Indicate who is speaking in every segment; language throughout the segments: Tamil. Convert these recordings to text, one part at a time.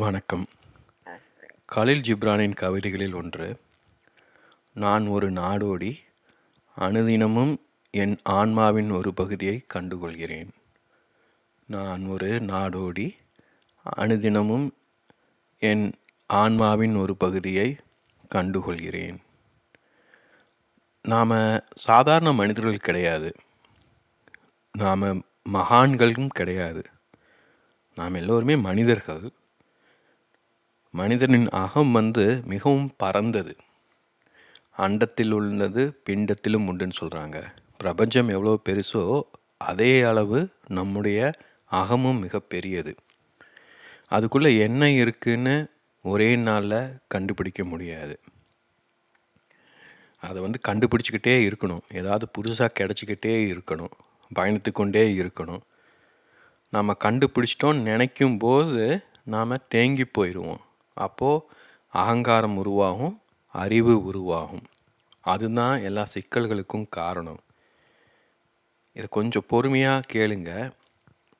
Speaker 1: வணக்கம். கலில் ஜிப்ரானின் கவிதைகளில் ஒன்று நான் ஒரு நாடோடி அனுதினமும் என் ஆன்மாவின் ஒரு பகுதியை கண்டுகொள்கிறேன். நான் ஒரு நாடோடி அனுதினமும் என் ஆன்மாவின் ஒரு பகுதியை கண்டுகொள்கிறேன். நாம் சாதாரண மனிதர்கள் கிடையாது. நாம் மகான்களும் கிடையாது. நாம் எல்லோருமே மனிதர்கள். மனிதனின் அகம் வந்து மிகவும் பரந்தது. அண்டத்தில் உள்ளது பிண்டத்திலும் உண்டுன்னு சொல்கிறாங்க பிரபஞ்சம் எவ்வளோ பெருசோ அதே அளவு நம்முடைய அகமும் மிக பெரியது. அதுக்குள்ளே என்ன இருக்குன்னு ஒரே நாளில் கண்டுபிடிக்க முடியாது. அதை வந்து கண்டுபிடிச்சிக்கிட்டே இருக்கணும். ஏதாவது புதுசாக கிடச்சிக்கிட்டே இருக்கணும். பயணித்து கொண்டே இருக்கணும். நம்ம கண்டுபிடிச்சிட்டோன்னு நினைக்கும் போது நாம் தேங்கி போயிடுவோம் அப்போது அகங்காரம் உருவாகும் அறிவு உருவாகும். அதுதான் எல்லா சிக்கல்களுக்கும் காரணம். இதை கொஞ்சம் பொறுமையாக கேளுங்க.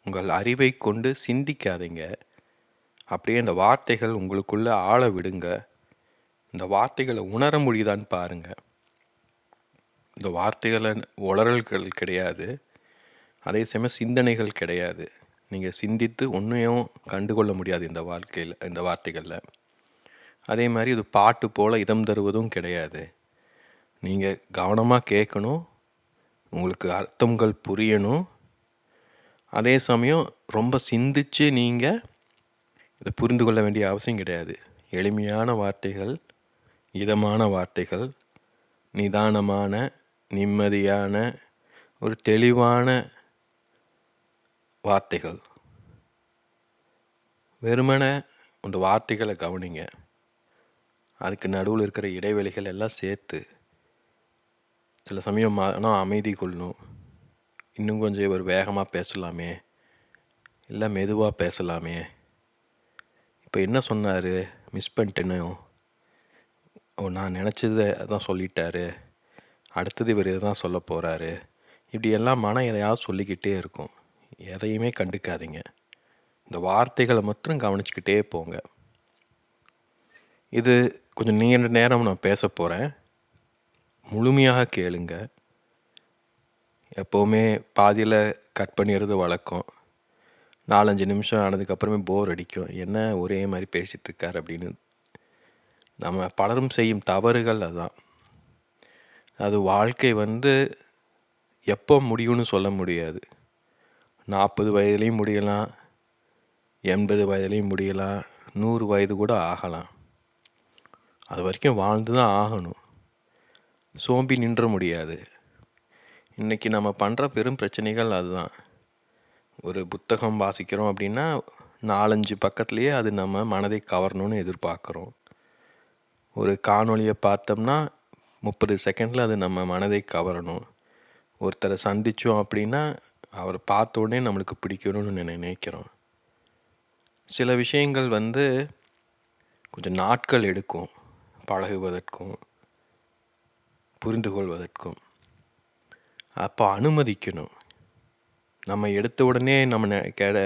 Speaker 1: உங்கள் அறிவை கொண்டு சிந்திக்காதீங்க. அப்படியே இந்த வார்த்தைகள் உங்களுக்குள்ளே ஆள விடுங்க. இந்த வார்த்தைகளை உணர முடியுதான்னு பாருங்கள் இந்த வார்த்தைகளை உளறல்கள் கிடையாது. அதே சமயம் சிந்தனைகள் கிடையாது. நீங்கள் சிந்தித்து ஒன்றையும் கண்டுகொள்ள முடியாது இந்த வாழ்க்கையில் இந்த வார்த்தைகளில். அதே மாதிரி இது பாட்டு போல் இதம் தருவதும் கிடையாது. நீங்கள் கவனமாக கேட்கணும் உங்களுக்கு அர்த்தங்கள் புரியணும். அதே சமயம் ரொம்ப சிந்தித்து நீங்கள் இதை புரிந்து கொள்ள வேண்டிய அவசியம் கிடையாது. எளிமையான வார்த்தைகள் இதமான வார்த்தைகள் நிதானமான நிம்மதியான ஒரு தெளிவான வார்த்தைகள். வெறுமனே அந்த வார்த்தைகளை கவனிங்க. அதுக்கு நடுவில் இருக்கிற இடைவெளிகள் எல்லாம் சேர்த்து சில சமயம் மனம் அமைதி கொள்ளணும். இன்னும் கொஞ்சம் இவர் வேகமாக பேசலாமே. இல்லை மெதுவாக பேசலாமே. இப்போ என்ன சொன்னார்? மிஸ் பண்ணிட்டேன்னு ஓ நான் நினச்சதை அதான் சொல்லிட்டாரு. அடுத்தது இவர் இதை தான் சொல்ல போகிறாரு இப்படி எல்லாம் மனம் எதையாவது சொல்லிக்கிட்டே இருக்கும். எதையுமே கண்டுக்காதீங்க. இந்த வார்த்தைகளை மட்டும் கவனிச்சுக்கிட்டே போங்க. இது கொஞ்சம் நீண்ட நேரம் நான் பேச போகிறேன் முழுமையாக கேளுங்க. எப்போவுமே பாதியில் கட் பண்ணிடுறது வழக்கம். நாலஞ்சு நிமிஷம் ஆனதுக்கப்புறமே போர் அடிக்கும். என்ன ஒரே மாதிரி பேசிகிட்ருக்கார் அப்படின்னு. நம்ம பலரும் செய்யும் தவறுகள் அதுதான் அது வாழ்க்கை வந்து எப்போ முடியும்னு சொல்ல முடியாது. நாற்பது வயதுலேயும் முடியலாம் எண்பது வயதுலேயும் முடியலாம் நூறு வயது கூட ஆகலாம். அது வரைக்கும் வாழ்ந்து தான் ஆகணும். சோம்பி நின்ற முடியாது. இன்றைக்கி நம்ம பண்ணுற பெரும் பிரச்சனைகள் அதுதான். ஒரு புத்தகம் வாசிக்கிறோம் அப்படின்னா நாலஞ்சு பக்கத்துலேயே அது நம்ம மனதை கவரணும்னு எதிர்பார்க்குறோம். ஒரு காணொலியை பார்த்தோம்னா முப்பது செகண்டில் அது நம்ம மனதை கவரணும். ஒருத்தரை சந்தித்தோம் அப்படின்னா அவரை பார்த்த உடனே நம்மளுக்கு பிடிக்கணும்னு நினைக்கிறோம். சில விஷயங்கள் வந்து கொஞ்சம் நாட்கள் எடுக்கும். பழகுவதற்கும் புரிந்து கொள்வதற்கும் அப்போ அனுமதிக்கணும். நம்ம எடுத்த உடனே நம்ம நெ கெட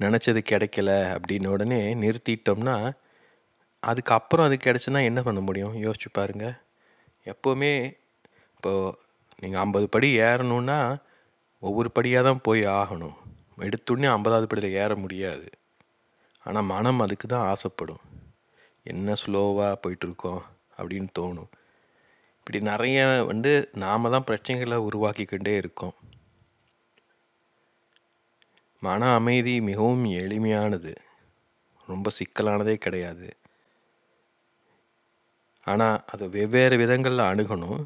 Speaker 1: நினச்சது கிடைக்கல அப்படின்ன உடனே நிறுத்திட்டோம்னா அதுக்கப்புறம் அது கிடச்சுன்னா என்ன பண்ண முடியும்? யோசிச்சு பாருங்கள் எப்போவுமே இப்போது நீங்கள் ஐம்பது படி ஏறணுன்னா ஒவ்வொரு படியாக தான் போய் ஆகணும். எடுத்துடனே ஐம்பதாவது படியில் ஏற முடியாது. ஆனால் மனம் அதுக்கு தான் ஆசைப்படும். என்ன ஸ்லோவாக போயிட்டுருக்கோம் அப்படின்னு தோணும். இப்படி நிறைய வந்து நாம் தான் பிரச்சனைகளை உருவாக்கிக்கிட்டே இருக்கோம். மன அமைதி மிகவும் எளிமையானது. ரொம்ப சிக்கலானதே கிடையாது. ஆனால் அதை வெவ்வேறு விதங்களில் அணுகணும்.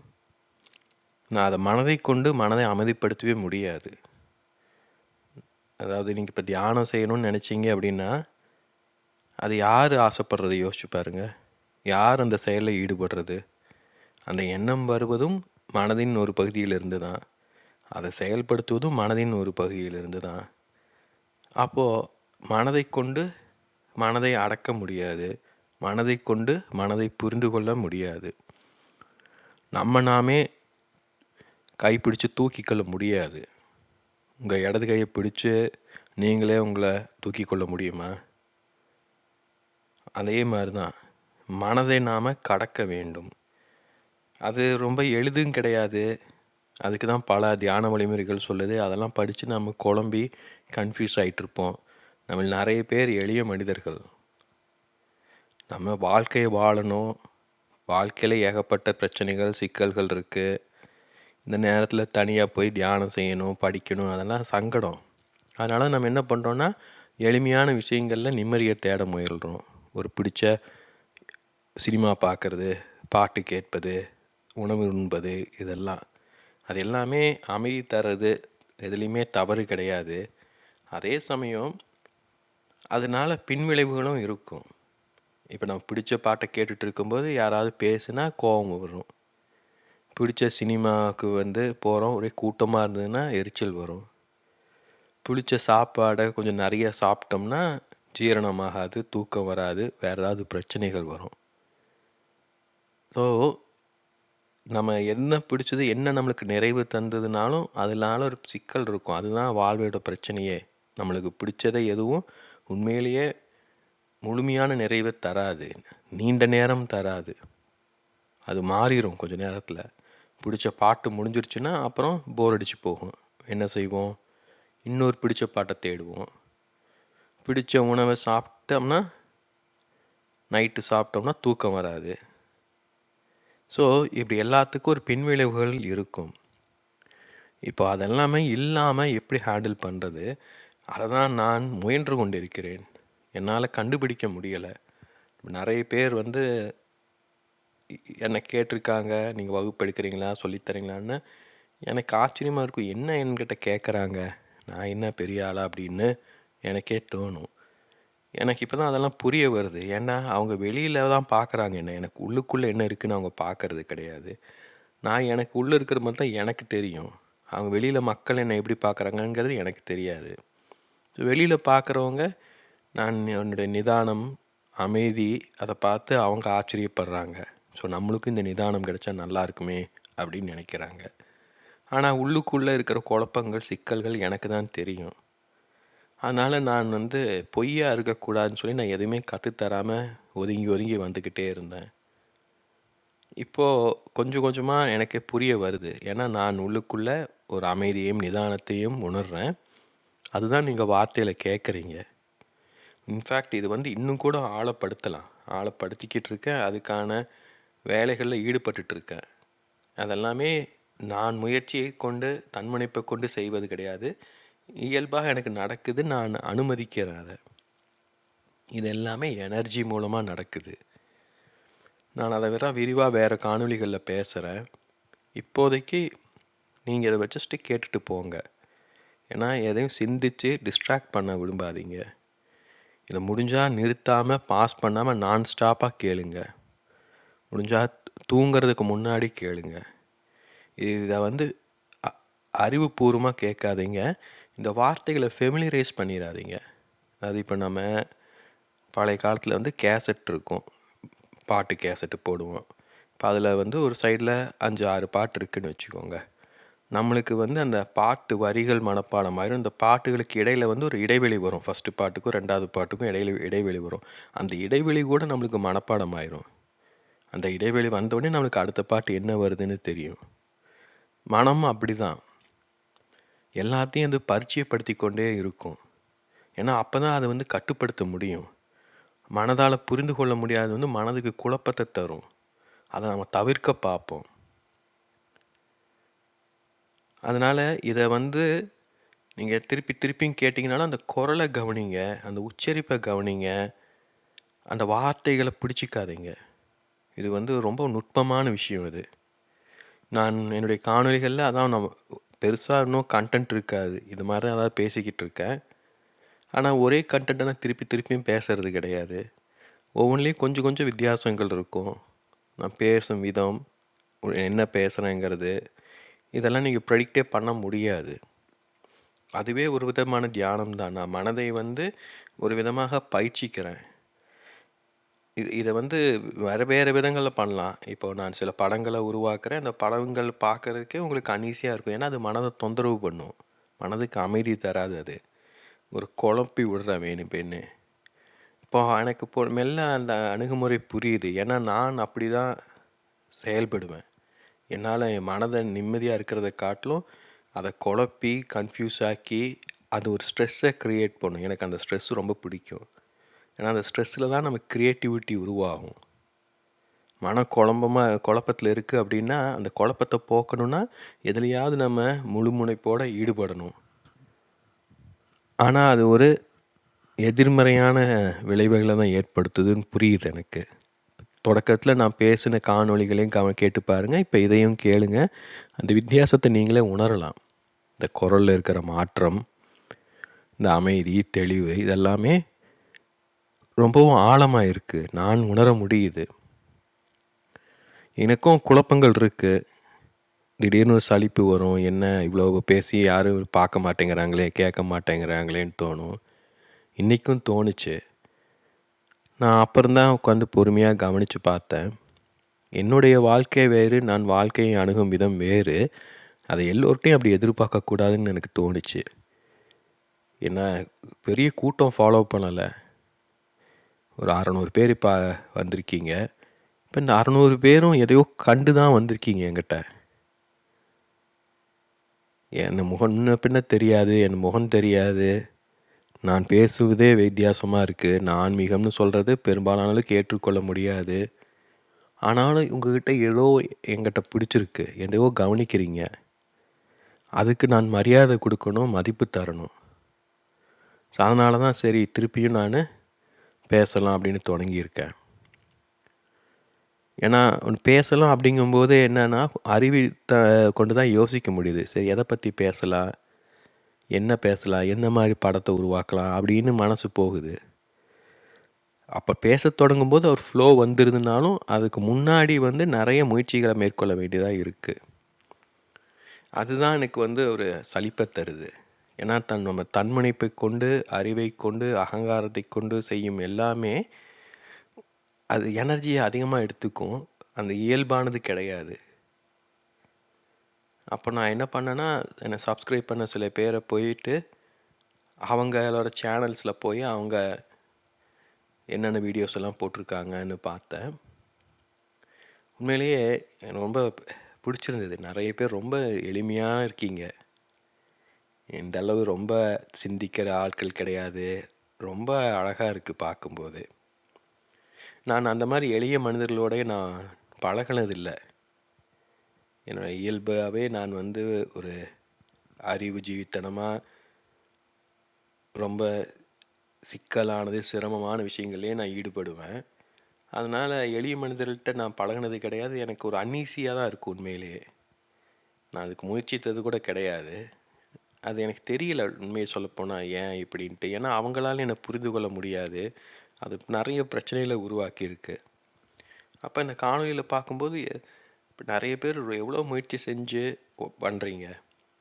Speaker 1: நான் அதை மனதை கொண்டு மனதை அமைதிப்படுத்தவே முடியாது. அதாவது நீங்கள் இப்போ தியானம் செய்யணும்னு நினச்சிங்க அப்படின்னா அது யார் ஆசைப்படுறத யோசிச்சு பாருங்க. யார் அந்த செயலில் ஈடுபடுறது? அந்த எண்ணம் வருவதும் மனதின் ஒரு பகுதியிலிருந்து தான். அதை செயல்படுத்துவதும் மனதின் ஒரு பகுதியிலிருந்து தான். அப்போது மனதை கொண்டு மனதை அடக்க முடியாது. மனதை கொண்டு மனதை புரிந்து கொள்ள முடியாது. நம்ம நாமே கை பிடிச்சு தூக்கிக்கொள்ள முடியாது. உங்கள் இடது கையை பிடிச்சு நீங்களே உங்களை தூக்கி கொள்ள முடியுமா? அதே மாதிரி தான் மனதை நாம் கடக்க வேண்டும். அது ரொம்ப எளிதும் கிடையாது. அதுக்கு தான் பல தியான வழிமுறைகள் சொல்லுது. அதெல்லாம் படித்து நம்ம குழம்பி கன்ஃபியூஸ் ஆகிட்டுருப்போம் நம்ம நிறைய பேர் எளிய மனிதர்கள். நம்ம வாழ்க்கையை வாழணும். வாழ்க்கையில் ஏகப்பட்ட பிரச்சனைகள் சிக்கல்கள் இருக்குது இந்த நேரத்தில் தனியாக போய் தியானம் செய்யணும் படிக்கணும் அதெல்லாம் சங்கடம். அதனால் நம்ம என்ன பண்ணுறோன்னா எளிமையான விஷயங்களில் நிம்மதியை தேட முயல்கிறோம் ஒரு பிடிச்ச சினிமா பார்க்குறது பாட்டு கேட்பது உணவு உண்பது இதெல்லாம். அது எல்லாமே அமைதி தர்றது எதுலேயுமே தவறு கிடையாது. அதே சமயம் அதனால் பின்விளைவுகளும் இருக்கும். இப்போ நம்ம பிடிச்ச பாட்டை கேட்டுட்ருக்கும்போது யாராவது பேசுனா கோபம் வரும். பிடிச்ச சினிமாவுக்கு வந்து போகிறோம் ஒரே கூட்டமாக இருந்ததுன்னா எரிச்சல் வரும். பிடிச்ச சாப்பாடை கொஞ்சம் நிறைய சாப்பிட்டோம்னா ஜீரணமாகாது தூக்கம் வராது வேறு ஏதாவது பிரச்சனைகள் வரும். ஸோ நம்ம என்ன பிடிச்சது என்ன நம்மளுக்கு நிறைவு தந்ததுனாலும் அதனால ஒரு சிக்கல் இருக்கும். அதுதான் வாழ்வோட பிரச்சனையே. நம்மளுக்கு பிடிச்சதை எதுவும் உண்மையிலேயே முழுமையான நிறைவை தராது. நீண்ட நேரம் தராது. அது மாறிடும் கொஞ்சம் நேரத்தில். பிடிச்ச பாட்டு முடிஞ்சிருச்சுன்னா அப்புறம் போர் அடித்து போகும். என்ன செய்வோம்? இன்னொரு பிடிச்ச பாட்டை தேடுவோம். பிடிச்ச உணவை சாப்பிட்டோம்னா நைட்டு சாப்பிட்டோம்னா தூக்கம் வராது. ஸோ இப்படி எல்லாத்துக்கும் ஒரு பின்விளைவுகள் இருக்கும். இப்போ அதெல்லாமே இல்லாமல் எப்படி ஹேண்டில் பண்ணுறது அதை தான் நான் முயன்று கொண்டிருக்கிறேன். என்னால் கண்டுபிடிக்க முடியலை. நிறைய பேர் வந்து என்னை கேட்டிருக்காங்க நீங்கள் வகுப்பு எடுக்கிறீங்களா சொல்லித்தரீங்களான்னு. எனக்கு ஆச்சரியமாக இருக்கும் என்ன என்கிட்ட கேட்குறாங்க நான் என்ன பெரிய ஆளா அப்படின்னு எனக்கே தோணும். எனக்கு இப்போ தான் அதெல்லாம் புரிய வருது. ஏன்னா அவங்க வெளியில் தான் பார்க்குறாங்க என்ன. எனக்கு உள்ளுக்குள்ளே என்ன இருக்குதுன்னு அவங்க பார்க்கறது கிடையாது. நான் எனக்கு உள்ளே இருக்கிற மாதிரி தான் எனக்கு தெரியும். அவங்க வெளியில் மக்கள் என்னை எப்படி பார்க்குறாங்கங்கிறது எனக்கு தெரியாது. வெளியில் பார்க்குறவங்க நான் என்னுடைய நிதானம் அமைதி அதை பார்த்து அவங்க ஆச்சரியப்படுறாங்க. ஸோ நம்மளுக்கும் இந்த நிதானம் கிடைச்சா நல்லா இருக்குமே அப்படின்னு நினைக்கிறாங்க. ஆனால் உள்ளுக்குள்ளே இருக்கிற குழப்பங்கள் சிக்கல்கள் எனக்கு தான் தெரியும். அதனால் நான் வந்து பொய்யாக இருக்கக்கூடாதுன்னு சொல்லி நான் எதுவுமே கற்றுத்தராமல் ஒதுங்கி ஒதுங்கி வந்துக்கிட்டே இருந்தேன். இப்போது கொஞ்சம் கொஞ்சமாக எனக்கு புரிய வருது. ஏன்னா நான் உள்ளுக்குள்ளே ஒரு அமைதியையும் நிதானத்தையும் உணர்கிறேன் அதுதான் நீங்கள் வார்த்தையில் கேட்குறீங்க இன்ஃபேக்ட் இது வந்து இன்னும் கூட ஆழப்படுத்தலாம். ஆழப்படுத்திக்கிட்டு இருக்கேன். அதுக்கான வேலைகளில் ஈடுபட்டுருக்கேன் அதெல்லாமே நான் முயற்சியை கொண்டு தன்முனைப்பை கொண்டு செய்வது கிடையாது. இயல்பாக எனக்கு நடக்குது நான் அனுமதிக்கிறேன் அதை. இது எல்லாமே எனர்ஜி மூலமாக நடக்குது. நான் அதை விட விரிவாக வேறு காணொலிகளில் பேசுகிறேன் இப்போதைக்கு நீங்கள் இதை வச்சுட்டு கேட்டுட்டு போங்க. ஏன்னா எதையும் சிந்தித்து டிஸ்ட்ராக்ட் பண்ண விரும்பாதீங்க. இதை முடிஞ்சால் நிறுத்தாமல் பாஸ் பண்ணாமல் நான் ஸ்டாப்பாக கேளுங்கள் முடிஞ்சால் தூங்கிறதுக்கு முன்னாடி கேளுங்க. இதை வந்து அறிவுபூர்வமாக கேட்காதீங்க. இந்த வார்த்தைகளை ஃபெமிலியரைஸ் பண்ணிடாதீங்க அது இப்போ நம்ம பழைய காலத்தில் வந்து கேசட் இருக்கும். பாட்டு கேசட்டு போடுவோம். இப்போ அதில் வந்து ஒரு சைடில் அஞ்சு ஆறு பாட்டு இருக்குதுன்னு வச்சுக்கோங்க. நம்மளுக்கு வந்து அந்த பாட்டு வரிகள் மனப்பாடம் ஆயிரும் இந்த பாட்டுகளுக்கு இடையில் வந்து ஒரு இடைவெளி வரும். ஃபஸ்ட்டு பாட்டுக்கும் ரெண்டாவது பாட்டுக்கும் இடையில இடைவெளி வரும். அந்த இடைவெளி கூட நம்மளுக்கு மனப்பாடம் ஆயிரும். அந்த இடைவெளி வந்தோடனே நம்மளுக்கு அடுத்த பாட்டு என்ன வருதுன்னு தெரியும். மனம் அப்படி தான் எல்லாத்தையும் வந்து பரிச்சயப்படுத்தி கொண்டே இருக்கும். ஏன்னா அப்போ தான் அதை வந்து கட்டுப்படுத்த முடியும். மனதால் புரிந்து கொள்ள முடியாது வந்து மனதுக்கு குழப்பத்தை தரும். அதை நம்ம தவிர்க்க பார்ப்போம். அதனால் இதை வந்து நீங்கள் திருப்பி திருப்பியும் கேட்டிங்கனாலும் அந்த குரலை கவனிங்க அந்த உச்சரிப்பை கவனிங்க அந்த வார்த்தைகளை பிடிச்சிக்காதீங்க. இது வந்து ரொம்ப நுட்பமான விஷயம் இது. நான் என்னுடைய காணொலிகளில் அதான் நம்ம பெருசாக இன்னும் கண்டென்ட் இருக்காது. இது மாதிரி தான் ஏதாவது பேசிக்கிட்டு இருக்கேன். ஆனால் ஒரே கண்டென்ட்டை நான் திருப்பி திருப்பியும் பேசுகிறது கிடையாது. ஒவ்வொன்றிலையும் கொஞ்சம் கொஞ்சம் வித்தியாசங்கள் இருக்கும். நான் பேசும் விதம் என்ன பேசுகிறேங்கிறது இதெல்லாம் நீங்கள் ப்ரெடிக்டே பண்ண முடியாது. அதுவே ஒரு விதமான தியானம் தான் நான் மனதை வந்து ஒரு விதமாக பயிற்சிக்கிறேன். இது இதை வந்து வேறு வேறு விதங்களில் பண்ணலாம். இப்போ நான் சில படங்களை உருவாக்குறேன். அந்த படங்கள் பார்க்குறதுக்கே உங்களுக்கு அன்ஈஸியாக இருக்கும். ஏன்னா அது மனதை தொந்தரவு பண்ணும். மனதுக்கு அமைதி தராது அது. ஒரு குழப்பி விடுற வேணும் பெண்ணு. இப்போ எனக்கு இப்போ மெல்ல அந்த அணுகுமுறை புரியுது. ஏன்னா நான் அப்படி தான் செயல்படுவேன். என்னால் என் மனதை நிம்மதியாக இருக்கிறத காட்டிலும் அதை குழப்பி கன்ஃபியூஸ் ஆக்கி அது ஒரு ஸ்ட்ரெஸ்ஸை க்ரியேட் பண்ணும். எனக்கு அந்த ஸ்ட்ரெஸ் ரொம்ப பிடிக்கும். ஏன்னா அந்த ஸ்ட்ரெஸ்ஸில் தான் நமக்கு க்ரியேட்டிவிட்டி உருவாகும். மன குழம்பமாக குழப்பத்தில் இருக்குது அப்படின்னா அந்த குழப்பத்தை போக்கணும்னா எதுலையாவது நம்ம முழு முனைப்போடு ஈடுபடணும். ஆனால் அது ஒரு எதிர்மறையான விளைவுகளை தான் ஏற்படுத்துதுன்னு புரியுது எனக்கு. தொடக்கத்தில் நான் பேசின காணொளிகளையும் கவ கேட்டு பாருங்கள் இப்போ இதையும் கேளுங்க. அந்த வித்தியாசத்தை நீங்களே உணரலாம். இந்த குரலில் இருக்கிற மாற்றம் இந்த அமைதி தெளிவு இதெல்லாமே ரொம்பவும் ஆழமாக இருக்குது நான் உணர முடியுது. எனக்கும் குழப்பங்கள் இருக்குது திடீர்னு ஒரு சலிப்பு வரும். என்ன இவ்வளோ பேசி யாரும் பார்க்க மாட்டேங்கிறாங்களே கேட்க மாட்டேங்கிறாங்களேன்னு தோணும். இன்றைக்கும் தோணுச்சு. நான் அப்புறம்தான் உட்காந்து பொறுமையாக கவனித்து பார்த்தேன். என்னுடைய வாழ்க்கை வேறு நான் வாழ்க்கையை அணுகும் விதம் வேறு. அதை எல்லோர்ட்டையும் அப்படி எதிர்பார்க்கக்கூடாதுன்னு எனக்கு தோணுச்சு. என்ன பெரிய கூட்டம் ஃபாலோ பண்ணலை. ஒரு அறநூறு பேர் இப்போ வந்திருக்கீங்க. இப்போ இந்த அறநூறு பேரும் எதையோ கண்டு தான் வந்திருக்கீங்க என்கிட்ட. என் முகம் முன்ன பின்ன தெரியாது என் முகம் தெரியாது. நான் பேசுவதே வித்தியாசமாக இருக்குது நான் ஆன்மீகம்னு சொல்கிறது பெரும்பாலானாலும் ஏற்றுக்கொள்ள முடியாது. ஆனாலும் உங்ககிட்ட ஏதோ எங்கிட்ட பிடிச்சிருக்கு. எதையோ கவனிக்கிறீங்க. அதுக்கு நான் மரியாதை கொடுக்கணும் மதிப்பு தரணும். ஸோ அதனால தான் சரி திருப்பியும் நான் பேசலாம் அப்படின்னு தொடங்கியிருக்கேன். ஏன்னா பேசலாம் அப்படிங்கும்போது என்னென்னா அறிவி த கொண்டு தான் யோசிக்க முடியுது. சரி எதை பற்றி பேசலாம்? என்ன பேசலாம்? என்ன மாதிரி படத்தை உருவாக்கலாம்? அப்படின்னு மனசு போகுது. அப்போ பேச தொடங்கும்போது அவர் ஃப்ளோ வந்துருதுனாலும் அதுக்கு முன்னாடி வந்து நிறைய முயற்சிகளை மேற்கொள்ள வேண்டியதாக இருக்குது அதுதான் எனக்கு வந்து ஒரு சலிப்பை தருது. ஏன்னா தன் நம்ம தன்மணிப்பை கொண்டு அறிவை கொண்டு அகங்காரத்தை கொண்டு செய்யும் எல்லாமே அது எனர்ஜியை அதிகமாக எடுத்துக்கும். அந்த இயல்பானது கிடையாது. அப்போ நான் என்ன பண்ணேன்னா என்னை சப்ஸ்கிரைப் பண்ண சில பேரை போயிட்டு அவங்களோட சேனல்ஸில் போய் அவங்க என்னென்ன வீடியோஸ் எல்லாம் போட்டிருக்காங்கன்னு பார்த்தேன். உண்மையிலேயே எனக்கு ரொம்ப பிடிச்சிருந்தது. நிறைய பேர் ரொம்ப எளிமையாக இருக்கீங்க. இந்த அளவு ரொம்ப சிந்திக்கிற ஆட்கள் கிடையாது. ரொம்ப அழகாக இருக்குது பார்க்கும்போது. நான் அந்த மாதிரி எளிய மனிதர்களோடய நான் பழகினதில்லை. என்னோடய இயல்பாகவே நான் வந்து ஒரு அறிவு ஜீவித்தனமாக ரொம்ப சிக்கலானது சிரமமான விஷயங்கள்லேயே நான் ஈடுபடுவேன். அதனால் எளிய மனிதர்கள்ட்ட நான் பழகினது கிடையாது. எனக்கு ஒரு அன்னீசியாக தான் இருக்கும் உண்மையிலேயே. நான் அதுக்கு முயற்சித்தது கூட கிடையாது. அது எனக்கு தெரியல உண்மையை சொல்லப்போனால் ஏன் இப்படின்ட்டு. ஏன்னா அவங்களால என்னை புரிந்து கொள்ள முடியாது. அது நிறைய பிரச்சனைகளை உருவாக்கியிருக்கு. அப்போ இந்த காணொலியில் பார்க்கும்போது இப்போ நிறைய பேர் எவ்வளோ முயற்சி செஞ்சு பண்ணுறீங்க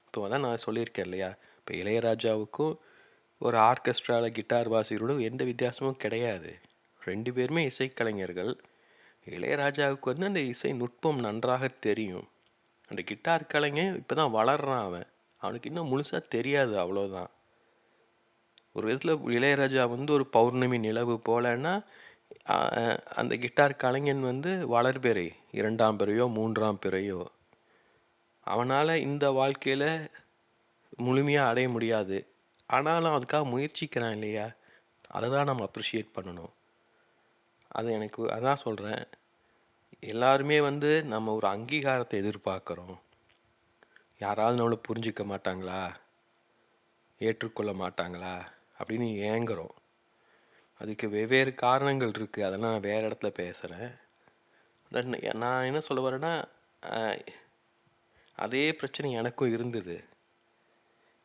Speaker 1: இப்போ தான் நான் சொல்லியிருக்கேன் இல்லையா? இப்போ இளையராஜாவுக்கும் ஒரு ஆர்கெஸ்ட்ராவில் கிட்டார் வாசிக்கிறோடும் எந்த வித்தியாசமும் கிடையாது. ரெண்டு பேருமே இசைக்கலைஞர்கள். இளையராஜாவுக்கு வந்து அந்த இசை நுட்பம் நன்றாக தெரியும். அந்த கிட்டார் கலைஞன் இப்போ தான் வளர்றான் அவன். அவனுக்கு இன்னும் முழுசாக தெரியாது அவ்வளோதான் ஒரு விதத்தில் இளையராஜா வந்து ஒரு பௌர்ணமி நிலவு போலன்னா அந்த கிட்டார் கலைஞன் வந்து வளர்பிறை இரண்டாம் பிறையோ மூன்றாம் பிறையோ. அவனால் இந்த வாழ்க்கையில் முழுமையாக அடைய முடியாது. ஆனாலும் அதுக்காக முயற்சிக்கிறான் இல்லையா? அதை தான் நம்ம அப்ரிஷியேட் பண்ணணும். அது எனக்கு அதான் சொல்கிறேன் எல்லாருமே வந்து நம்ம ஒரு அங்கீகாரத்தை எதிர்பார்க்குறோம். யாராவது நம்மளை புரிஞ்சிக்க மாட்டாங்களா? ஏற்றுக்கொள்ள மாட்டாங்களா? அப்படின்னு ஏங்குறோம். அதுக்கு வெவ்வேறு காரணங்கள் இருக்குது அதெல்லாம் நான் வேறு இடத்துல பேசுகிறேன் நான் என்ன சொல்ல வரேன்னா அதே பிரச்சனை எனக்கும் இருந்தது.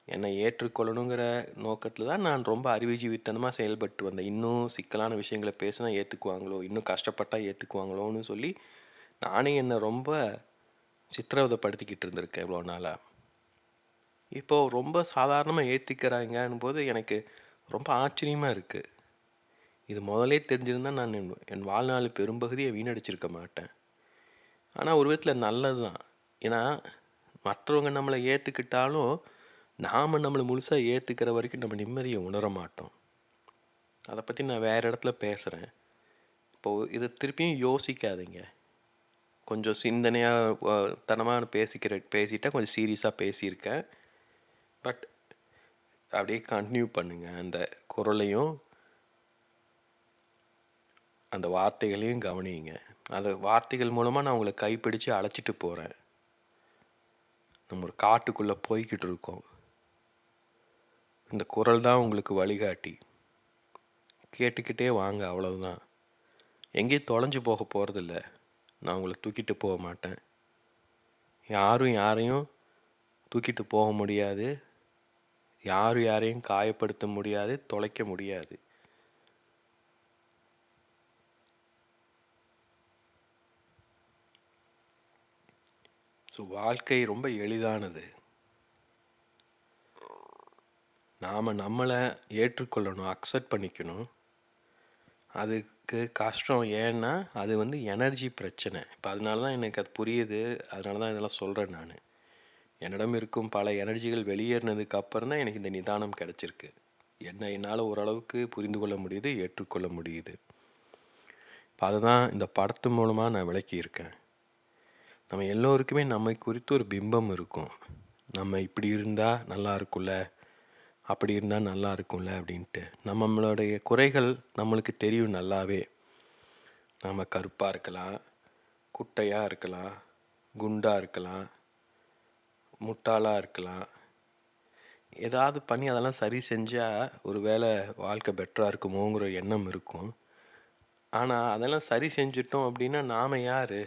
Speaker 1: என்னை ஏற்றுக்கொள்ளணுங்கிற நோக்கத்தில் தான் நான் ரொம்ப அறிவுஜீவித்தனமாக செயல்பட்டு வந்தேன். இன்னும் சிக்கலான விஷயங்களை பேசினா ஏற்றுக்குவாங்களோ இன்னும் கஷ்டப்பட்டால் ஏற்றுக்குவாங்களோன்னு சொல்லி நானே என்னை ரொம்ப சித்திரவதைப்படுத்திக்கிட்டு இருந்திருக்கேன் இவ்வளோ நாளாக இப்போது ரொம்ப சாதாரணமாக ஏற்றிக்கிறாங்கன்னு போது எனக்கு ரொம்ப ஆச்சரியமாக இருக்குது இது முதலே தெரிஞ்சிருந்தால் நான் என் வாழ்நாள் பெரும்பகுதியை வீணடிச்சிருக்க மாட்டேன். ஆனால் ஒரு விதத்தில் நல்லது தான் ஏன்னா மற்றவங்க நம்மளை ஏற்றுக்கிட்டாலும் நாம் நம்மளை முழுசாக ஏற்றுக்கிற வரைக்கும் நம்ம நிம்மதியை உணர மாட்டோம். அதை பற்றி நான் வேறு இடத்துல பேசுகிறேன் இப்போது இதை திருப்பியும் யோசிக்காதீங்க. கொஞ்சம் சிந்தனையாக தனமாக பேசிக்கிற பேசிட்டேன் கொஞ்சம் சீரியஸாக பேசியிருக்கேன். பட் அப்படியே கண்டினியூ பண்ணுங்கள் அந்த குரலையும் அந்த வார்த்தைகளையும் கவனியுங்க அந்த வார்த்தைகள் மூலமாக நான் உங்களை கைப்பிடிச்சு அழைச்சிட்டு போகிறேன் நம்ம ஒரு காட்டுக்குள்ளே போய்கிட்டு இருக்கோம். இந்த குரல் தான் உங்களுக்கு வழிகாட்டி. கேட்டுக்கிட்டே வாங்க அவ்வளவுதான். எங்கேயும் தொலைஞ்சு போக போகிறதில்ல நான் உங்களை தூக்கிட்டு போக மாட்டேன். யாரும் யாரையும் தூக்கிட்டு போக முடியாது. யாரும் யாரையும் காயப்படுத்த முடியாது தொலைக்க முடியாது. ஸோ வாழ்க்கை ரொம்ப எளிதானது. நாம் நம்மளை ஏற்றுக்கொள்ளணும் அக்செப்ட் பண்ணிக்கணும். அதுக்கு கஷ்டம் ஏன்னா அது வந்து எனர்ஜி பிரச்சனை. இப்போ அதனால தான் எனக்கு அது புரியுது. அதனால தான் இதெல்லாம் சொல்கிறேன் நான். என்னிடம் இருக்கும் பல எனர்ஜிகள் வெளியேறினதுக்கு அப்புறம் தான் எனக்கு இந்த நிதானம் கிடச்சிருக்கு. என்ன என்னால் ஓரளவுக்கு புரிந்து கொள்ள முடியுது ஏற்றுக்கொள்ள முடியுது. இப்போ அதை தான் இந்த படத்து மூலமாக நான் விளக்கியிருக்கேன் நம்ம எல்லோருக்குமே நம்மை குறித்து ஒரு பிம்பம் இருக்கும். நம்ம இப்படி இருந்தால் நல்லா இருக்கும்ல. அப்படி இருந்தால் நல்லா இருக்கும்ல அப்படின்ட்டு. நம்மளுடைய குறைகள் நம்மளுக்கு தெரியும் நல்லாவே. நம்ம கருப்பாக இருக்கலாம் குட்டையாக இருக்கலாம் குண்டாக இருக்கலாம் முட்டாளாக இருக்கலாம். ஏதாவது பண்ணி அதெல்லாம் சரி செஞ்சால் ஒரு வேளை வாழ்க்கை பெட்டராக இருக்குமோங்கிற எண்ணம் இருக்கும். ஆனால் அதெல்லாம் சரி செஞ்சிட்டோம் அப்படின்னா நாம் யார்?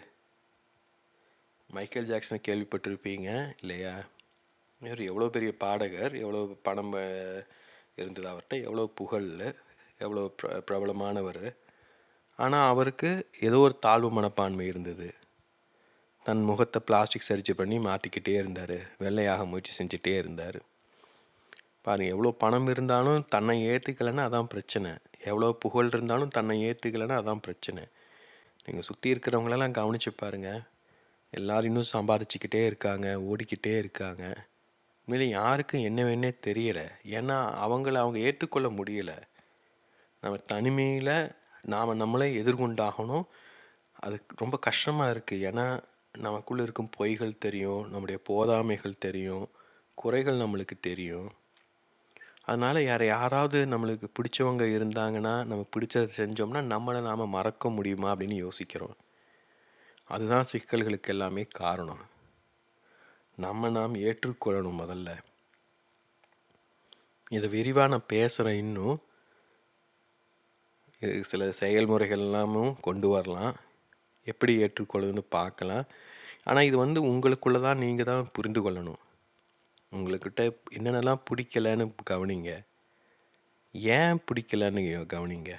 Speaker 1: மைக்கேல் ஜாக்சனை கேள்விப்பட்டிருப்பீங்க இல்லையா? இவர் எவ்வளோ பெரிய பாடகர் எவ்வளோ பணம் இருந்தது அவர்கிட்ட எவ்வளோ புகழ் எவ்வளோ பிர பிரபலமானவர். ஆனால் அவருக்கு ஏதோ ஒரு தாழ்வு மனப்பான்மை இருந்தது. தன் முகத்தை பிளாஸ்டிக் சர்ஜரி பண்ணி மாற்றிக்கிட்டே இருந்தார். வெள்ளையாக முயற்சி செஞ்சுட்டே இருந்தார். பாருங்கள் எவ்வளோ பணம் இருந்தாலும் தன்னை ஏற்றுக்கலைன்னா அதான் பிரச்சனை. எவ்வளோ புகழ் இருந்தாலும் தன்னை ஏற்றுக்கலைன்னா அதான் பிரச்சனை. நீங்கள் சுற்றி இருக்கிறவங்களெல்லாம் கவனிச்சு பாருங்கள் எல்லோரும் இன்னும் சம்பாதிச்சுக்கிட்டே இருக்காங்க ஓடிக்கிட்டே இருக்காங்க. உண்மையிலே யாருக்கும் என்ன வேணே தெரியலை. ஏன்னா அவங்கள அவங்க ஏற்றுக்கொள்ள முடியலை. நம்ம தனிமையில் நாம் நம்மளே எதிர்கொண்டாகணும். அது ரொம்ப கஷ்டமாக இருக்குது ஏன்னா நமக்குள்ளே இருக்கும் பொய்கள் தெரியும் நம்முடைய போதாமைகள் தெரியும் குறைகள் நம்மளுக்கு தெரியும். அதனால் யார் யாராவது நம்மளுக்கு பிடிச்சவங்க இருந்தாங்கன்னா நம்ம பிடிச்சதை செஞ்சோம்னா நம்மளை நாம் மறக்க முடியுமா அப்படின்னு யோசிக்கிறோம். அதுதான் சிக்கல்களுக்கு எல்லாமே காரணம். நம்ம நாம் ஏற்றுக்கொள்ளணும் முதல்ல. இதை விரிவாக நான் பேசுகிறேன் இன்னும் இது சில செயல்முறைகள் எல்லாமும் கொண்டு வரலாம். எப்படி ஏற்றுக்கொள்ளணும்னு பார்க்கலாம். ஆனால் இது வந்து உங்களுக்குள்ள தான் நீங்கள் தான் புரிந்து கொள்ளணும். உங்களுக்கிட்ட என்னென்னலாம் பிடிக்கலன்னு கவனிங்க. ஏன் பிடிக்கலன்னு கவனிங்க.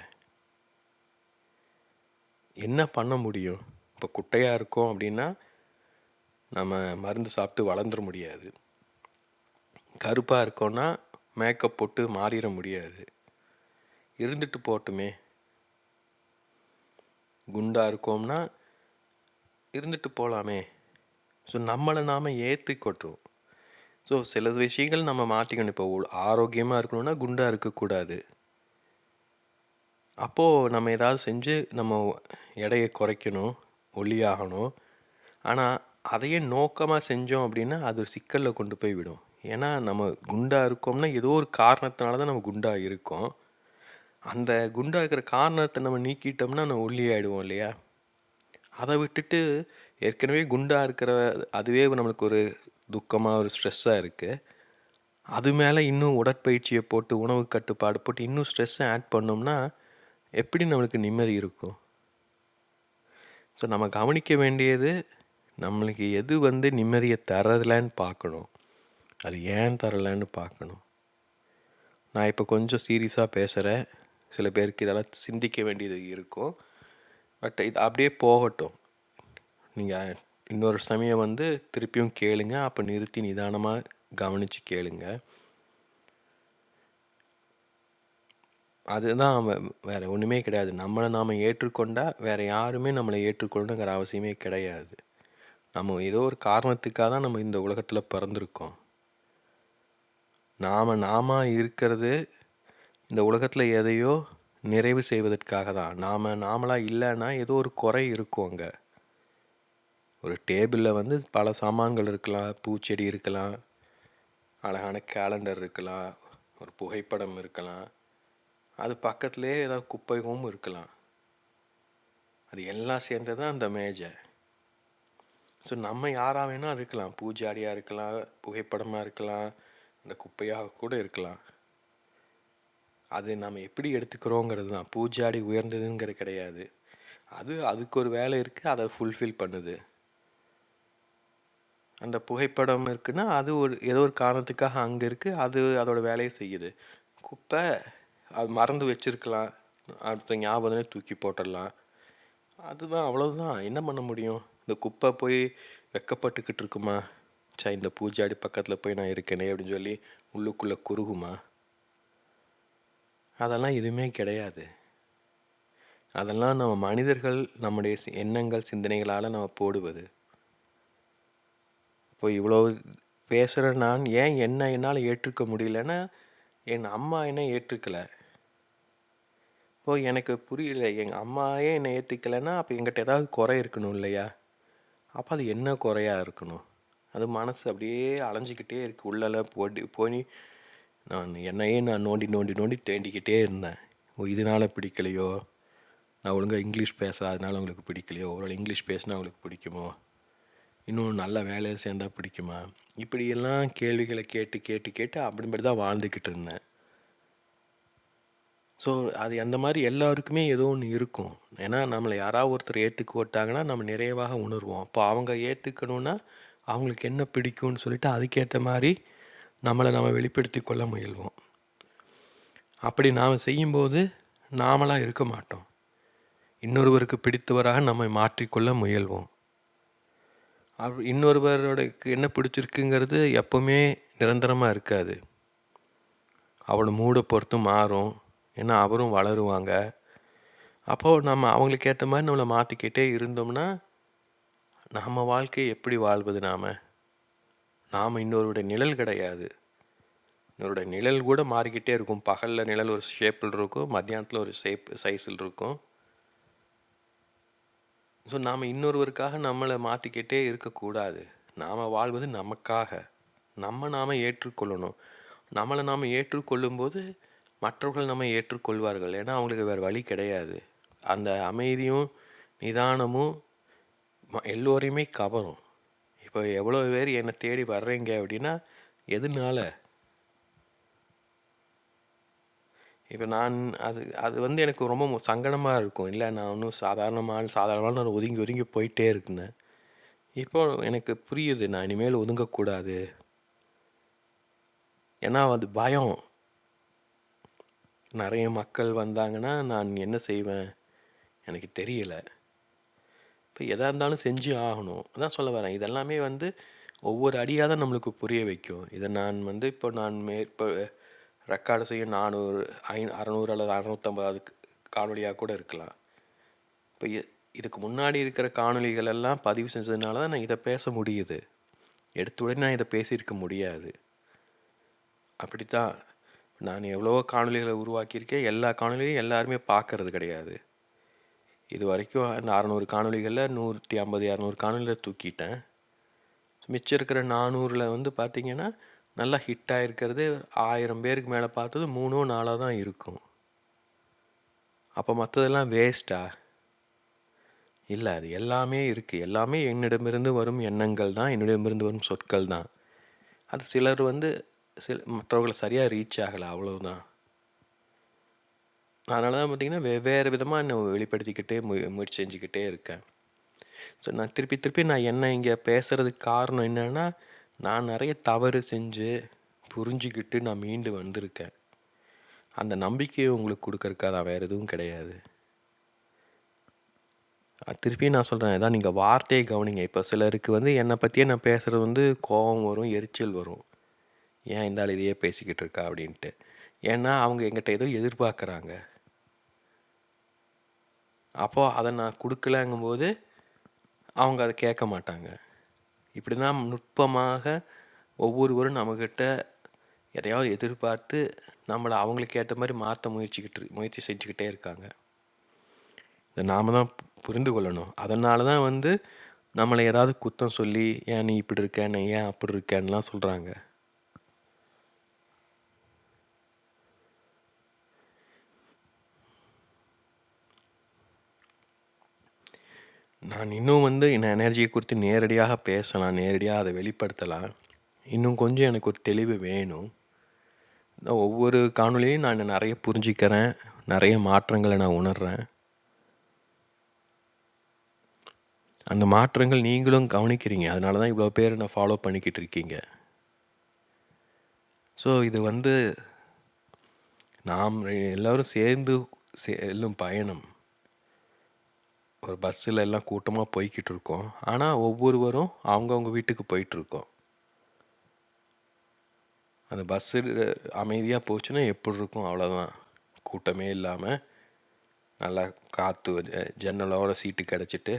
Speaker 1: என்ன பண்ண முடியும்? இப்போ குட்டையாக இருக்கோம் அப்படின்னா நம்ம மருந்து சாப்பிட்டு வளர்ந்துட முடியாது. கருப்பாக இருக்கோன்னா மேக்கப் போட்டு மாறிட முடியாது. இருந்துட்டு போட்டுமே. குண்டாக இருக்கோம்னா இருந்துட்டு போகலாமே ஸோ நம்மளை நாம் ஏற்றுக்கொட்டுறோம் ஸோ சில விஷயங்கள் நம்ம மாற்றிக்கணும் இப்போ ஆரோக்கியமாக இருக்கணும்னா குண்டாக இருக்கக்கூடாது. அப்போது நம்ம ஏதாவது செஞ்சு நம்ம எடையை குறைக்கணும் ஒல்லியாகணும். ஆனால் அதையே நோக்கமாக செஞ்சோம் அப்படின்னா அது ஒரு சிக்கலில் கொண்டு போய் விடும். ஏன்னா நம்ம குண்டாக இருக்கோம்னா ஏதோ ஒரு காரணத்தினால தான் நம்ம குண்டாக இருக்கோம். அந்த குண்டாக இருக்கிற காரணத்தை நம்ம நீக்கிட்டோம்னா நம்ம ஒல்லியாயிடுவோம் இல்லையா? அதை விட்டுட்டு ஏற்கனவே குண்டாக இருக்கிற அதுவே நம்மளுக்கு ஒரு துக்கமாக ஒரு ஸ்ட்ரெஸ்ஸாக இருக்குது அது மேலே இன்னும் உடற்பயிற்சியை போட்டு உணவு கட்டுப்பாடு போட்டு இன்னும் ஸ்ட்ரெஸ்ஸை ஆட் பண்ணோம்னா எப்படி நம்மளுக்கு நிம்மதி இருக்கும்? ஸோ நம்ம கவனிக்க வேண்டியது நம்மளுக்கு எது வந்து நிம்மதியை தரலன்னு பார்க்கணும். அது ஏன் தரலன்னு பார்க்கணும். நான் இப்போ கொஞ்சம் சீரியஸாக பேசுகிறேன் சில பேருக்கு இதெல்லாம் சிந்திக்க வேண்டியது இருக்கும். பட் இது அப்படியே போகட்டும். நீங்கள் இன்னொரு சமயம் வந்து திருப்பியும் கேளுங்க. அப்போ நிறுத்தி நிதானமாக கவனித்து கேளுங்க. அதுதான் அவன் வேறு ஒன்றுமே கிடையாது. நம்மளை நாம் ஏற்றுக்கொண்டால் வேறு யாருமே நம்மளை ஏற்றுக்கொள்ளணுங்கிற அவசியமே கிடையாது. நம்ம ஏதோ ஒரு காரணத்துக்காக தான் நம்ம இந்த உலகத்தில் பிறந்திருக்கோம். நாம் நாம இருக்கிறது இந்த உலகத்தில் எதையோ நிறைவு செய்வதற்காக தான். நாம் நாமளாக இல்லைன்னா ஏதோ ஒரு குறை இருக்கும் அங்கே. ஒரு டேபிளில் வந்து பல சாமான்கள் இருக்கலாம் பூச்செடி இருக்கலாம் அழகான கேலண்டர் இருக்கலாம் ஒரு புகைப்படம் இருக்கலாம். அது பக்கத்துலேயே ஏதாவது குப்பையும் இருக்கலாம். அது எல்லாம் சேர்ந்தது தான் அந்த மேஜை ஸோ நம்ம யாராக வேணால் இருக்கலாம். பூஜாடியாக இருக்கலாம் புகைப்படமாக இருக்கலாம் அந்த குப்பையாக கூட இருக்கலாம். அது நம்ம எப்படி எடுத்துக்கிறோங்கிறது தான் பூஜாடி உயர்ந்ததுங்கிறது கிடையாது. அது அதுக்கு ஒரு வேலை இருக்குது அதை ஃபுல்ஃபில் பண்ணுது. அந்த புகைப்படம் இருக்குன்னா அது ஒரு ஏதோ ஒரு காரணத்துக்காக அங்கே இருக்குது அது அதோட வேலையை செய்யுது. குப்பை அது மறந்து வச்சுருக்கலாம். அடுத்த ஞாபகமே தூக்கி போட்டுடலாம். அதுதான் அவ்வளோதான் என்ன பண்ண முடியும்? இந்த குப்பை போய் வெக்கப்பட்டுக்கிட்டு இருக்குமா சா இந்த பூஜாடி பக்கத்தில் போய் நான் இருக்கேனே அப்படின்னு சொல்லி உள்ளுக்குள்ளே குறுகுமா? அதெல்லாம் எதுவுமே கிடையாது. அதெல்லாம் நம்ம மனிதர்கள் நம்முடைய எண்ணங்கள் சிந்தனைகளால் நம்ம போடுவது. இப்போ இவ்வளோ பேசுகிற நான் ஏன் என்ன என்னால் ஏற்றுக்க முடியலன்னா என் அம்மா என்ன ஏற்றுக்கலை. இப்போ எனக்கு புரியல எங்கள் அம்மாவே என்னை ஏற்றுக்கலைன்னா அப்போ எங்கிட்ட ஏதாவது குறை இருக்கணும் இல்லையா? அப்போ அது என்ன குறையாக இருக்கணும்? அது மனசு அப்படியே அலைஞ்சிக்கிட்டே இருக்குது உள்ளெல்லாம் போட்டி போய் நான் என்னையே நான் நோண்டி நோண்டி நோண்டி தேண்டிக்கிட்டே இருந்தேன். ஓ இதனால் பிடிக்கலையோ? நான் ஒழுங்காக இங்கிலீஷ் பேசாதனால அவங்களுக்கு பிடிக்கலையோ? ஒரு இங்கிலீஷ் பேசினா அவங்களுக்கு பிடிக்குமோ? இன்னும் நல்ல வேலையை சேர்ந்தால் பிடிக்குமா? இப்படியெல்லாம் கேள்விகளை கேட்டு கேட்டு கேட்டு அப்படிப்படி தான் வாழ்ந்துக்கிட்டு இருந்தேன். ஸோ அது அந்த மாதிரி எல்லாருக்குமே ஏதோ ஒன்று இருக்கும். ஏன்னா நம்மளை யாராவது ஒருத்தர் ஏற்றுக்க விட்டாங்கன்னா நம்ம நிறைவாக உணர்வோம். அப்போ அவங்க ஏற்றுக்கணுன்னா அவங்களுக்கு என்ன பிடிக்கும்னு சொல்லிட்டு அதுக்கேற்ற மாதிரி நம்மளை நம்ம வெளிப்படுத்தி கொள்ள முயல்வோம். அப்படி நாம் செய்யும்போது நாமளாக இருக்க மாட்டோம். இன்னொருவருக்கு பிடித்தவராக நம்மை மாற்றிக்கொள்ள முயல்வோம். அப் இன்னொருவரோடக்கு என்ன பிடிச்சிருக்குங்கிறது எப்போவுமே நிரந்தரமாக இருக்காது. அவளோட மூடை பொறுத்து மாறும். ஏன்னா அவரும் வளருவாங்க. அப்போது நம்ம அவங்களுக்கு ஏற்ற மாதிரி நம்மளை மாற்றிக்கிட்டே இருந்தோம்னா நம்ம வாழ்க்கையை எப்படி வாழ்வது நாம்? நாம் இன்னொருடைய நிழல் கிடையாது. இன்னொருடைய நிழல் கூட மாறிக்கிட்டே இருக்கும். பகலில் நிழல் ஒரு ஷேப்பில் இருக்கும். மத்தியானத்தில் ஒரு ஷேப் சைஸில் இருக்கும். ஸோ நாம் இன்னொருவருக்காக நம்மளை மாற்றிக்கிட்டே இருக்கக்கூடாது. நாம் வாழ்வது நமக்காக. நம்ம நாம் ஏற்றுக்கொள்ளணும். நம்மளை நாம் ஏற்றுக்கொள்ளும்போது மற்றவர்கள் நம்ம ஏற்றுக்கொள்வார்கள். ஏன்னா அவங்களுக்கு வேறு வழி கிடையாது. அந்த அமைதியும் நிதானமும் எல்லோரையுமே கவரும். இப்போ எவ்வளோ பேர் என்னை தேடி வர்றீங்க அப்படின்னா எதனால? இப்போ நான் அது அது வந்து எனக்கு ரொம்ப சங்கடமாக இருக்கும். இல்லை நான் ஒன்றும் சாதாரணமாக சாதாரணமாக நான் ஒதுங்கி ஒதுங்கி போயிட்டே இருந்தேன். இப்போ எனக்கு புரியுது நான் இனிமேல் ஒதுங்கக்கூடாது. ஏன்னா அது பயம். நிறைய மக்கள் வந்தாங்கன்னா நான் என்ன செய்வேன்? எனக்கு தெரியல. இப்போ எதாக இருந்தாலும் செஞ்சு ஆகணும். அதான் சொல்ல வரேன். இதெல்லாமே வந்து ஒவ்வொரு அடியாக தான் நம்மளுக்கு புரிய வைக்கும். இதை நான் வந்து இப்போ நான் மேற்ப ரெக்கார்டு செய்ய நானூறு ஐ அறநூறு அல்லது அறநூற்றம்பது காணொலியாக கூட இருக்கலாம். இப்போ இதுக்கு முன்னாடி இருக்கிற காணொலிகள் எல்லாம் பதிவு செஞ்சதுனால தான் நான் இதை பேச முடியுது. எடுத்த உடனே நான் இதை பேசியிருக்க முடியாது. அப்படி தான் நான் எவ்வளவோ காணொலிகளை உருவாக்கியிருக்கேன். எல்லா காணொலியும் எல்லாருமே பார்க்கறது கிடையாது. இது வரைக்கும் அந்த அறநூறு காணொலிகளில் நூற்றி ஐம்பது இரநூறு காணொலியில் தூக்கிட்டேன். மிச்சம் இருக்கிற நானூறில் வந்து பார்த்திங்கன்னா நல்லா ஹிட்டாக இருக்கிறது ஆயிரம் பேருக்கு மேலே பார்த்தது மூணோ நாளாக தான் இருக்கும். அப்போ மற்றதெல்லாம் வேஸ்ட்டா இல்லை அது எல்லாமே இருக்குது எல்லாமே என்னிடமிருந்து வரும் எண்ணங்கள் தான் என்னிடமிருந்து வரும் சொற்கள் தான். அது சிலர் வந்து சில மற்றவர்களை சரியாக ரீச் ஆகலை அவ்வளோதான் அதனால தான் பார்த்திங்கன்னா வெவ்வேறு விதமாக நான் வெளிப்படுத்திக்கிட்டே மு முயற்சி செஞ்சுக்கிட்டே இருக்கேன். ஸோ நான் திருப்பி திருப்பி நான் என்ன இங்கே பேசுகிறதுக்கு காரணம் என்னென்னா நான் நிறைய தவறு செஞ்சு புரிஞ்சுக்கிட்டு நான் மீண்டு வந்திருக்கேன். அந்த நம்பிக்கையை உங்களுக்கு கொடுக்கறக்கா தான் வேறு எதுவும் கிடையாது. திருப்பி நான் சொல்கிறேன் ஏதாவது நீங்கள் வார்த்தையை கவனிங்க. இப்போ சிலருக்கு வந்து என்னை பற்றியே நான் பேசுகிறது வந்து கோபம் வரும் எரிச்சல் வரும். ஏன் இந்த ஆள் இதையே பேசிக்கிட்டு இருக்கா அப்படின்ட்டு. ஏன்னா அவங்க எங்கிட்ட ஏதோ எதிர்பார்க்குறாங்க. அப்போது அதை நான் கொடுக்கலங்கும்போது அவங்க அதை கேட்க மாட்டாங்க. இப்படி தான் நுட்பமாக ஒவ்வொருவரும் நம்மக்கிட்ட எதையாவது எதிர்பார்த்து நம்மளை அவங்களுக்கு ஏற்ற மாதிரி மாற்ற முயற்சிக்கிட்டு முயற்சி செஞ்சுக்கிட்டே இருக்காங்க. இதை நாம் தான் புரிந்து கொள்ளணும். அதனால தான் வந்து நம்மளை ஏதாவது குத்தம் சொல்லி ஏன் நீ இப்படி இருக்க நீ ஏன் அப்படி இருக்கேன்னுலாம் சொல்கிறாங்க நான் இன்னும் வந்து என் எனர்ஜியை குறித்து நேரடியாக பேசலாம் நேரடியாக அதை வெளிப்படுத்தலாம். இன்னும் கொஞ்சம் எனக்கு ஒரு தெளிவு வேணும். நான் ஒவ்வொரு காணொலியும் நான் நிறைய புரிஞ்சிக்கிறேன் நிறைய மாற்றங்களை நான் உணர்கிறேன் அந்த மாற்றங்கள் நீங்களும் கவனிக்கிறீங்க. அதனால தான் இவ்வளோ பேர் நான் ஃபாலோ பண்ணிக்கிட்டு இருக்கீங்க. ஸோ இது வந்து நாம் எல்லோரும் சேர்ந்து செல்லும் பயணம். ஒரு பஸ்ஸில் எல்லாம் கூட்டமாக போய்கிட்டு இருக்கோம். ஆனால் ஒவ்வொருவரும் அவங்கவுங்க வீட்டுக்கு போயிட்டுருக்கோம் அந்த பஸ்ஸு அமைதியாக போச்சுன்னா எப்படி இருக்கும்? அவ்வளோதான் கூட்டமே இல்லாமல் நல்லா காற்று ஜன்னலோட சீட்டு கிடச்சிட்டு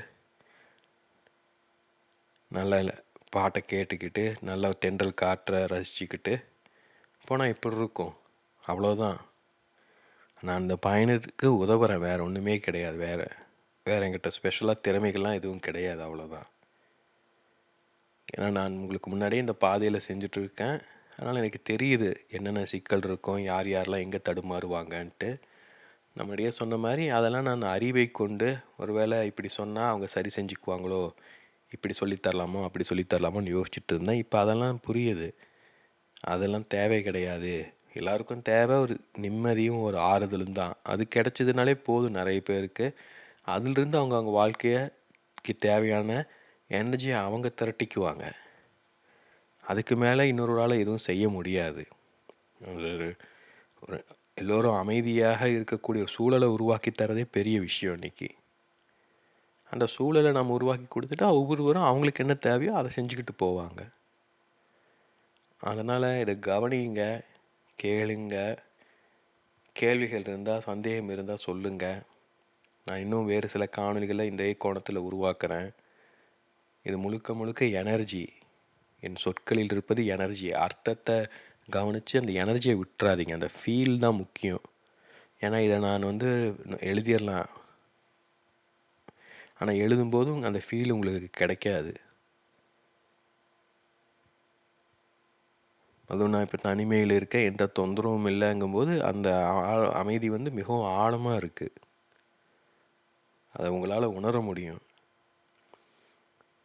Speaker 1: நல்ல பாட்டை கேட்டுக்கிட்டு நல்லா தென்றல் காற்றை ரசிச்சுக்கிட்டு போனால் எப்படி இருக்கும்? அவ்வளோதான் நான் அந்த பயணத்துக்கு உதவுறேன். வேறு ஒன்றுமே கிடையாது. வேறு வேறு என்கிட்ட ஸ்பெஷலாக திறமைகள்லாம் எதுவும் கிடையாது அவ்வளோதான் ஏன்னா நான் உங்களுக்கு முன்னாடியே இந்த பாதையில் செஞ்சுட்ருக்கேன். அதனால் எனக்கு தெரியுது என்னென்ன சிக்கல் இருக்கும் யார் யாரெல்லாம் எங்கே தடுமாறுவாங்கன்ட்டு. நம்மளுடைய சொன்ன மாதிரி அதெல்லாம் நான் அறிவை கொண்டு ஒரு வேளை இப்படி சொன்னால் அவங்க சரி செஞ்சுக்குவாங்களோ இப்படி சொல்லித்தரலாமோ அப்படி சொல்லித்தரலாமோன்னு யோசிச்சுட்டு இருந்தேன். இப்போ அதெல்லாம் புரியுது. அதெல்லாம் தேவை கிடையாது. எல்லாருக்கும் தேவை ஒரு நிம்மதியும் ஒரு ஆறுதலும் தான். அது கிடச்சதுனாலே போதும் நிறைய பேருக்கு. அதிலிருந்து அவங்க அவங்க வாழ்க்கையக்கு தேவையான எனர்ஜியை அவங்க திரட்டிக்குவாங்க. அதுக்கு மேலே இன்னொரு எதுவும் செய்ய முடியாது. ஒரு ஒரு எல்லோரும் அமைதியாக இருக்கக்கூடிய ஒரு சூழலை உருவாக்கி தரதே பெரிய விஷயம் இன்றைக்கி அந்த சூழலை நம்ம உருவாக்கி கொடுத்துட்டா ஒவ்வொருவரும் அவங்களுக்கு என்ன தேவையோ அதை செஞ்சுக்கிட்டு போவாங்க. அதனால் இதை கவனிங்க கேளுங்க. கேள்விகள் இருந்தால் சந்தேகம் இருந்தால் சொல்லுங்கள் நான் இன்னும் வேறு சில காணொலிகளை இந்த கோணத்தில் உருவாக்குறேன். இது முழுக்க முழுக்க எனர்ஜி. என் சொற்களில் இருப்பது எனர்ஜி. அர்த்தத்தை கவனித்து அந்த எனர்ஜியை விட்டுறாதீங்க. அந்த ஃபீல் தான் முக்கியம். ஏன்னா இதை நான் வந்து எழுதிடலாம். ஆனால் எழுதும்போதும் அந்த ஃபீல் உங்களுக்கு கிடைக்காது. அதுவும் நான் இப்போ தனிமையில் இருக்க எந்த தொந்தரவும் இல்லைங்கும்போது அந்த அமைதி வந்து மிகவும் ஆழமாக இருக்குது அதை உங்களால் உணர முடியும்.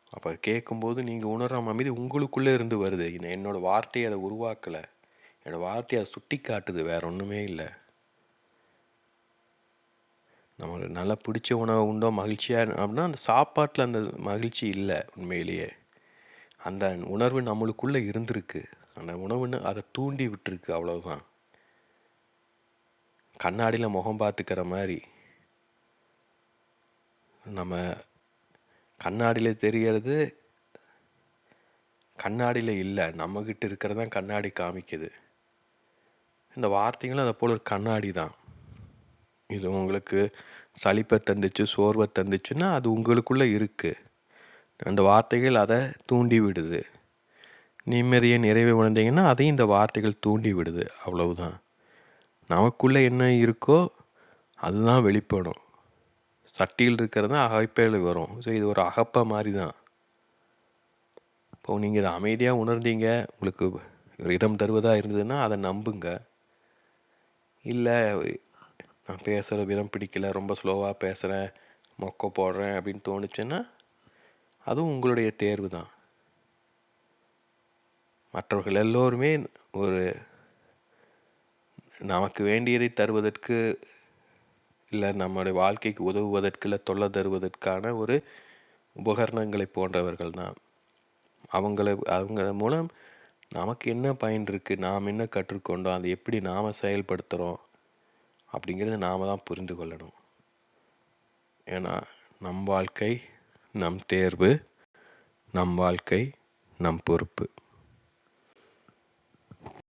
Speaker 1: அப்போ கேட்கும்போது நீங்கள் உணர்ற அமைதி உங்களுக்குள்ளே இருந்து வருது. என்னோடய வார்த்தையை அதை உருவாக்கலை. என்னோடய வார்த்தையை அதை சுட்டி காட்டுது. வேறு ஒன்றுமே இல்லை. நம்மளுக்கு நல்லா பிடிச்ச உணவு உண்டோ மகிழ்ச்சியாக அப்படின்னா அந்த சாப்பாட்டில் அந்த மகிழ்ச்சி இல்லை உண்மையிலேயே. அந்த உணர்வு நம்மளுக்குள்ளே இருந்திருக்கு. அந்த உணவுன்னு அதை தூண்டி விட்டுருக்கு அவ்வளோதான் கண்ணாடியில் முகம் பார்த்துக்கிற மாதிரி. நம்ம கண்ணாடியில் தெரிகிறது கண்ணாடியில் இல்லை. நம்மக்கிட்ட இருக்கிறது தான் கண்ணாடி காமிக்குது. இந்த வார்த்தைகளும் அதை போல் ஒரு கண்ணாடி தான். இது உங்களுக்கு சளிப்பை தந்துச்சு சோர்வை தந்துச்சுன்னா அது உங்களுக்குள்ளே இருக்குது அந்த வார்த்தைகள் அதை தூண்டி விடுது. நிம்மதியை நிறைவை உணர்ந்தீங்கன்னா அதையும் இந்த வார்த்தைகள் தூண்டி விடுது. அவ்வளவுதான். நமக்குள்ளே என்ன இருக்கோ அதுதான் வெளிப்படும். சட்டியில் இருக்கிறது தான் அகைப்பையில் வரும். ஸோ இது ஒரு அகப்பை மாதிரி தான். இப்போ நீங்கள் இதை அமைதியாக உணர்ந்தீங்க உங்களுக்கு ரிதம் தருவதாக இருந்ததுன்னா அதை நம்புங்க. இல்லை நான் பேசுகிற விதம் பிடிக்கல ரொம்ப ஸ்லோவாக பேசுகிறேன் மொக்க போடுறேன் அப்படின்னு தோணுச்சுன்னா அதுவும் உங்களுடைய தேர்வு தான். மற்றவர்கள் எல்லோருமே ஒரு நமக்கு வேண்டியதை தருவதற்கு இல்லை நம்முடைய வாழ்க்கைக்கு உதவுவதற்கு இல்லை தொல்லை தருவதற்கான ஒரு உபகரணங்களை போன்றவர்கள் தான். அவங்கள அவங்க மூலம் நமக்கு என்ன பயன் இருக்குது நாம் என்ன கற்றுக்கொண்டோம் அதை எப்படி நாம் செயல்படுத்துகிறோம் அப்படிங்கிறத நாம் தான் புரிந்து கொள்ளணும். ஏன்னா நம் வாழ்க்கை நம் தேர்வு நம் வாழ்க்கை நம் பொறுப்பு.